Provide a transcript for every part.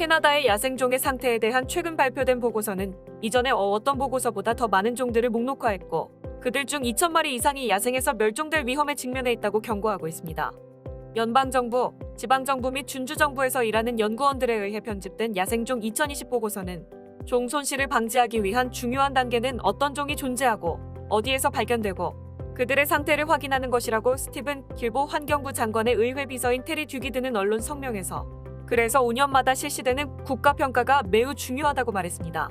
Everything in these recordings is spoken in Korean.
캐나다의 야생종의 상태에 대한 최근 발표된 보고서는 이전에 어떤 보고서보다 더 많은 종들을 목록화했고 그들 중 2천 마리 이상이 야생에서 멸종될 위험에 직면해 있다고 경고하고 있습니다. 연방정부, 지방정부 및 준주정부에서 일하는 연구원들에 의해 편집된 야생종 2020 보고서는 종 손실을 방지하기 위한 중요한 단계는 어떤 종이 존재하고 어디에서 발견되고 그들의 상태를 확인하는 것이라고 스티븐 길보 환경부 장관의 의회 비서인 테리 듀기 드는 언론 성명에서 그래서 5년마다 실시되는 국가평가가 매우 중요하다고 말했습니다.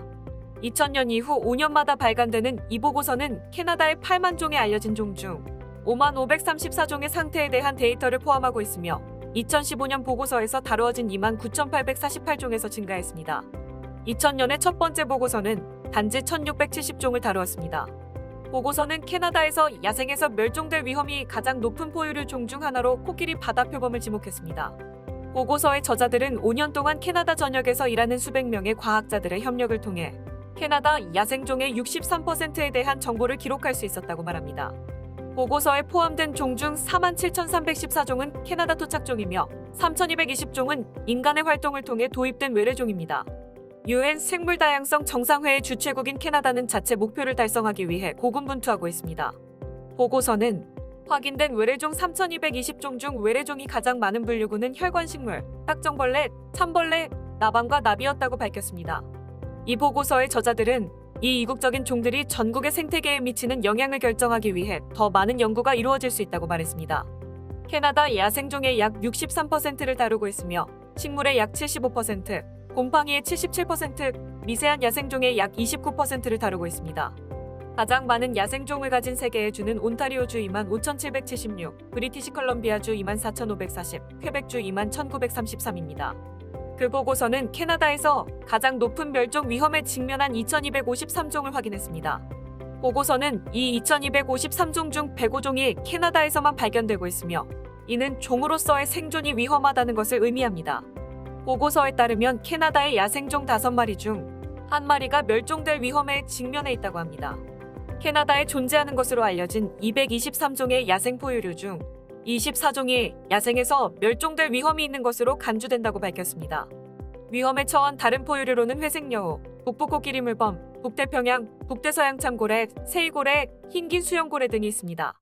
2000년 이후 5년마다 발간되는 이 보고서는 캐나다의 8만 종의 알려진 종 중 5만 534종의 상태에 대한 데이터를 포함하고 있으며 2015년 보고서에서 다루어진 2만 9,848종에서 증가했습니다. 2000년의 첫 번째 보고서는 단지 1,670종을 다루었습니다. 보고서는 캐나다에서 야생에서 멸종될 위험이 가장 높은 포유류 종 중 하나로 코끼리 바다표범을 지목했습니다. 보고서의 저자들은 5년 동안 캐나다 전역에서 일하는 수백 명의 과학자들의 협력을 통해 캐나다 야생종의 63%에 대한 정보를 기록할 수 있었다고 말합니다. 보고서에 포함된 종 중 47,314종은 캐나다 토착종이며 3,220종은 인간의 활동을 통해 도입된 외래종입니다. 유엔 생물 다양성 정상회의 주최국인 캐나다는 자체 목표를 달성하기 위해 고군분투하고 있습니다. 보고서는 확인된 외래종 3,220종 중 외래종이 가장 많은 분류군은 혈관식물, 딱정벌레, 참벌레, 나방과 나비였다고 밝혔습니다. 이 보고서의 저자들은 이 이국적인 종들이 전국의 생태계에 미치는 영향을 결정하기 위해 더 많은 연구가 이루어질 수 있다고 말했습니다. 캐나다 야생종의 약 63%를 다루고 있으며 식물의 약 75%, 곰팡이의 77%, 미세한 야생종의 약 29%를 다루고 있습니다. 가장 많은 야생종을 가진 세계의 주는 온타리오주 25,776, 브리티시 컬럼비아주 24,540, 퀘벡주 21,933입니다. 그 보고서는 캐나다에서 가장 높은 멸종 위험에 직면한 2,253종을 확인했습니다. 보고서는 이 2,253종 중 105종이 캐나다에서만 발견되고 있으며 이는 종으로서의 생존이 위험하다는 것을 의미합니다. 보고서에 따르면 캐나다의 야생종 5마리 중 한 마리가 멸종될 위험에 직면해 있다고 합니다. 캐나다에 존재하는 것으로 알려진 223종의 야생 포유류 중 24종이 야생에서 멸종될 위험이 있는 것으로 간주된다고 밝혔습니다. 위험에 처한 다른 포유류로는 회색여우, 북부코끼리 물범, 북태평양, 북대서양 참고래, 세이고래, 흰긴 수염고래 등이 있습니다.